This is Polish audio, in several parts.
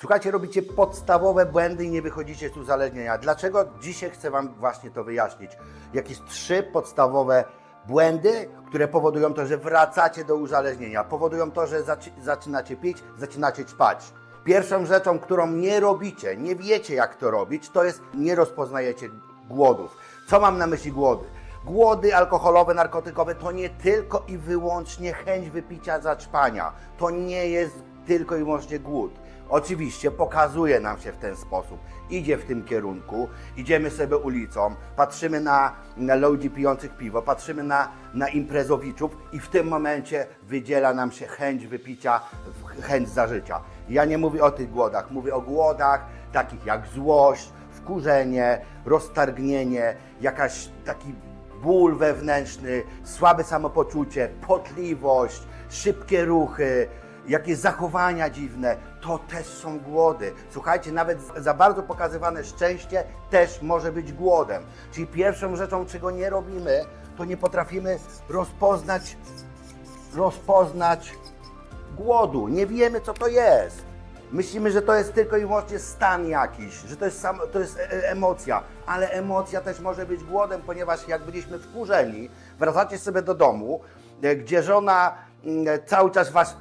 Słuchajcie, robicie podstawowe błędy i nie wychodzicie z uzależnienia. Dlaczego? Dzisiaj chcę Wam właśnie to wyjaśnić. Jakieś trzy podstawowe błędy, które powodują to, że wracacie do uzależnienia. Powodują to, że zaczy- zaczynacie pić, zaczynacie ćpać. Pierwszą rzeczą, którą nie robicie, nie wiecie jak to robić, to jest nie rozpoznajecie głodów. Co mam na myśli głody? Głody alkoholowe, narkotykowe to nie tylko i wyłącznie chęć wypicia, zaćpania. To nie jest tylko i wyłącznie głód. Oczywiście pokazuje nam się w ten sposób. Idzie w tym kierunku, idziemy sobie ulicą, patrzymy na, na ludzi pijących piwo, patrzymy na, na imprezowiczów i w tym momencie wydziela nam się chęć wypicia, chęć zażycia. Ja nie mówię o tych głodach, mówię o głodach takich jak złość, wkurzenie, roztargnienie, jakaś taki ból wewnętrzny, słabe samopoczucie, potliwość, szybkie ruchy, jakieś zachowania dziwne, to też są głody. Słuchajcie, nawet za bardzo pokazywane szczęście też może być głodem. Czyli pierwszą rzeczą, czego nie robimy, to nie potrafimy rozpoznać, rozpoznać głodu. Nie wiemy, co to jest. Myślimy, że to jest tylko i wyłącznie stan jakiś, że to jest, sam, to jest e- e- emocja, ale emocja też może być głodem, ponieważ jak byliśmy wkurzeni, wracacie sobie do domu, e, gdzie żona mm, cały czas was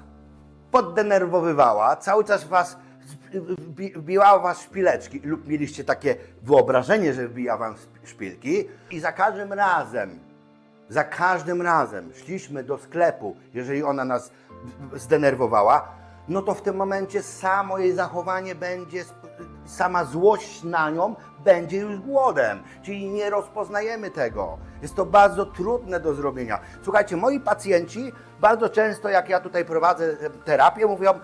poddenerwowywała, cały czas was wbi- wbijała was szpileczki lub mieliście takie wyobrażenie, że wbija wam szpilki i za każdym razem za każdym razem szliśmy do sklepu, jeżeli ona nas zdenerwowała, no to w tym momencie samo jej zachowanie będzie, sama złość na nią będzie już głodem. Czyli nie rozpoznajemy tego. Jest to bardzo trudne do zrobienia. Słuchajcie, moi pacjenci bardzo często, jak ja tutaj prowadzę terapię, mówią, e,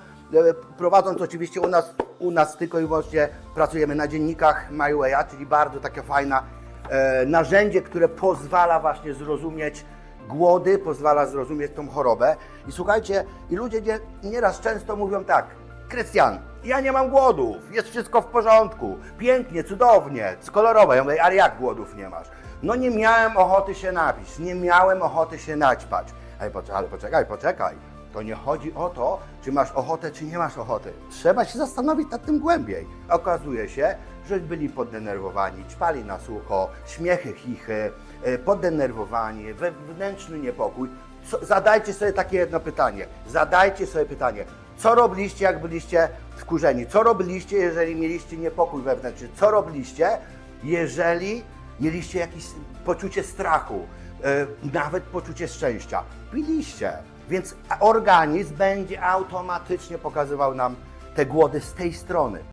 prowadząc oczywiście u nas, u nas tylko i wyłącznie pracujemy na dziennikach MyWay'a, czyli bardzo taka fajna e, narzędzie, które pozwala właśnie zrozumieć głody, pozwala zrozumieć tą chorobę. I słuchajcie, i ludzie nie, nieraz często mówią tak, Krystian, ja nie mam głodów, jest wszystko w porządku, pięknie, cudownie, kolorowe. Ja mówię, ale jak głodów nie masz? No nie miałem ochoty się napić, nie miałem ochoty się naćpać. Ale, poczekaj, ale poczekaj, poczekaj. To nie chodzi o to, czy masz ochotę, czy nie masz ochoty. Trzeba się zastanowić nad tym głębiej. Okazuje się, że byli poddenerwowani, ćpali na sucho, śmiechy, chichy, e, poddenerwowanie, wewnętrzny niepokój. Zadajcie sobie takie jedno pytanie. Zadajcie sobie pytanie. Co robiliście, jak byliście wkurzeni? Co robiliście, jeżeli mieliście niepokój wewnętrzny? Co robiliście, jeżeli mieliście jakieś poczucie strachu, e, nawet poczucie szczęścia? Piliście. Więc organizm będzie automatycznie pokazywał nam te głody z tej strony.